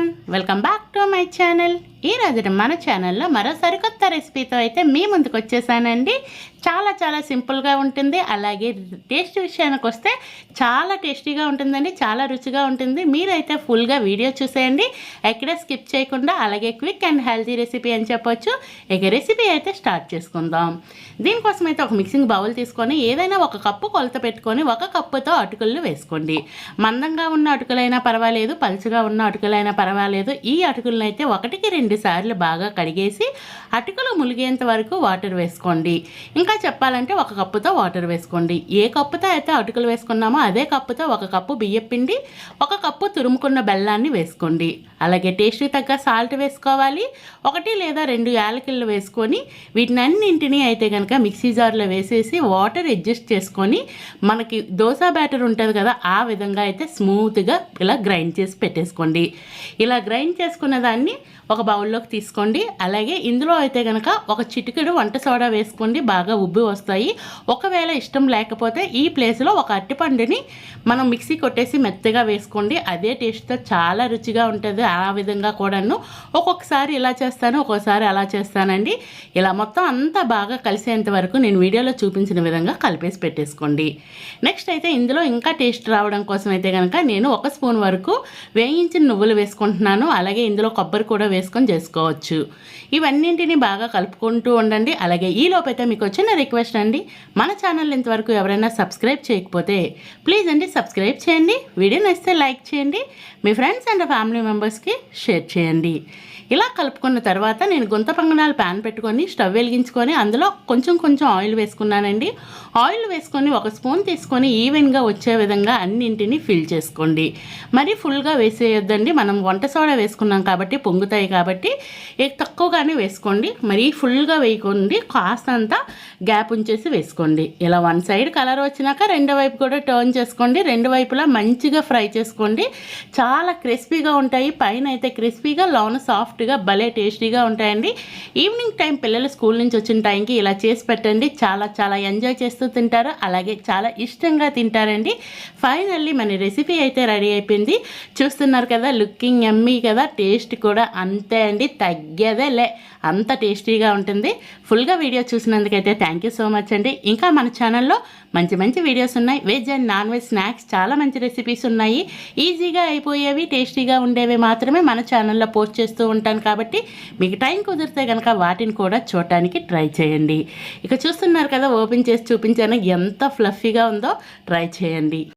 Everyone welcome back to my channel ఈ మన ఛానల్లో మరో సరికొత్త రెసిపీతో అయితే మీ ముందుకు వచ్చేసానండి. చాలా చాలా సింపుల్గా ఉంటుంది. అలాగే టేస్ట్ విషయానికి వస్తే చాలా టేస్టీగా ఉంటుందండి. చాలా రుచిగా ఉంటుంది. మీరైతే ఫుల్గా వీడియో చూసేయండి. ఎక్కడ స్కిప్ చేయకుండా అలాగే క్విక్ అండ్ హెల్తీ రెసిపీ అని చెప్పొచ్చు. ఇక రెసిపీ అయితే స్టార్ట్ చేసుకుందాం. దీనికోసం అయితే ఒక మిక్సింగ్ బౌల్ తీసుకొని ఏదైనా ఒక కప్పు కొలత పెట్టుకొని ఒక కప్పుతో అటుకులు వేసుకోండి. మందంగా ఉన్న అటుకులైనా పర్వాలేదు పలుచగా ఉన్న అటుకులైనా పర్వాలేదు. ఈ అటుకులను అయితే ఒకటికి రెండు సార్లు బాగా కడిగేసి అటుకులు ములిగేంత వరకు వాటర్ వేసుకోండి. ఇంకా చెప్పాలంటే ఒక కప్పుతో వాటర్ వేసుకోండి. ఏ కప్పుతో అయితే అటుకులు వేసుకున్నామో అదే కప్పుతో ఒక కప్పు బియ్యం పిండి ఒక కప్పు తురుముకున్న బెల్లాన్ని వేసుకోండి. అలాగే టేస్ట్కి తగ్గ సాల్ట్ వేసుకోవాలి. ఒకటి లేదా రెండు యాలకిళ్ళు వేసుకొని వీటిని అన్నింటినీ అయితే కనుక మిక్సీ జార్లో వేసేసి వాటర్ అడ్జస్ట్ చేసుకొని మనకి దోశ బ్యాటర్ ఉంటుంది కదా ఆ విధంగా అయితే స్మూత్గా ఇలా గ్రైండ్ చేసి పెట్టేసుకోండి. ఇలా గ్రైండ్ చేసుకున్న దాన్ని ఒక బౌల్లోకి తీసుకోండి. అలాగే ఇందులో అయితే కనుక ఒక చిటికెడు వంట సోడా వేసుకోండి. బాగా ఉబ్బి వస్తాయి. ఒకవేళ ఇష్టం లేకపోతే ఈ ప్లేస్లో ఒక అట్టిపండుని మనం మిక్సీ కొట్టేసి మెత్తగా వేసుకోండి. అదే టేస్ట్తో చాలా రుచిగా ఉంటుంది. ఆ విధంగా కూడాను ఒక్కొక్కసారి ఇలా చేస్తాను ఒక్కొక్కసారి అలా చేస్తానండి. ఇలా మొత్తం అంతా బాగా కలిసేంత వరకు నేను వీడియోలో చూపించిన విధంగా కలిపేసి పెట్టేసుకోండి. నెక్స్ట్ అయితే ఇందులో ఇంకా టేస్ట్ రావడం కోసం అయితే కనుక నేను ఒక స్పూన్ వరకు వేయించిన నువ్వులు వేసుకుంటున్నాను. అలాగే ఇందులో కొబ్బరి కూడా వేసుకొని చేసుకోవచ్చు. ఇవన్నింటిని బాగా కలుపుకుంటూ ఉండండి. అలాగే ఈ లోపైతే మీకు వచ్చిన రిక్వెస్ట్ అండి. మన ఛానల్ ఇంతవరకు ఎవరైనా సబ్స్క్రైబ్ చేయకపోతే ప్లీజ్ అండి సబ్స్క్రైబ్ చేయండి. వీడియో నచ్చితే లైక్ చేయండి. మీ ఫ్రెండ్స్ అండ్ ఫ్యామిలీ మెంబర్స్కి షేర్ చేయండి. ఇలా కలుపుకున్న తర్వాత నేను గుంత పంగనాలు ప్యాన్ పెట్టుకొని స్టవ్ వెలిగించుకొని అందులో కొంచెం కొంచెం ఆయిల్ వేసుకున్నానండి. ఆయిల్ వేసుకొని ఒక స్పూన్ తీసుకొని ఈవెన్గా వచ్చే విధంగా అన్నింటిని ఫిల్ చేసుకోండి. మరి ఫుల్గా వేసేయొద్దండి. మనం వంట సోడా వేసుకున్నాం కాబట్టి పొంగుతాయి కాబట్టి తక్కువగానే వేసుకోండి. మరీ ఫుల్గా వేయకండి. కాస్తంత గ్యాప్ ఉంచేసి వేసుకోండి. ఇలా వన్ సైడ్ కలర్ వచ్చినాక రెండో వైపు కూడా టర్న్ చేసుకోండి. రెండు వైపులా మంచిగా ఫ్రై చేసుకోండి. చాలా క్రిస్పీగా ఉంటాయి. పైన అయితే క్రిస్పీగా లోన సాఫ్ట్గా భలే టేస్టీగా ఉంటాయండి. ఈవినింగ్ టైం పిల్లలు స్కూల్ నుంచి వచ్చిన టైంకి ఇలా చేసి పెట్టండి. చాలా చాలా ఎంజాయ్ చేస్తూ తింటారు. అలాగే చాలా ఇష్టంగా తింటారండి. ఫైనల్లీ మన రెసిపీ అయితే రెడీ అయిపోయింది. చూస్తున్నారు కదా లుకింగ్ ఎమ్మీ కదా టేస్ట్ కూడా అంతే అండి తగ్గేదే లే అంత టేస్టీగా ఉంటుంది. ఫుల్గా వీడియో చూసినందుకైతే థ్యాంక్ యూ సో మచ్ అండి. ఇంకా మన ఛానల్లో మంచి మంచి వీడియోస్ ఉన్నాయి. Veg and non veg snacks చాలా మంచి రెసిపీస్ ఉన్నాయి. ఈజీగా అయిపోయేవి టేస్టీగా ఉండేవి మాత్రమే మన ఛానల్లో పోస్ట్ చేస్తూ ఉంటాను కాబట్టి మీకు టైం కుదిరితే కనుక వాటిని కూడా చూడటానికి ట్రై చేయండి. ఇక చూస్తున్నారు కదా ఓపెన్ చేసి చూపించాను. ఎంత ఫ్లఫీగా ఉందో ట్రై చేయండి.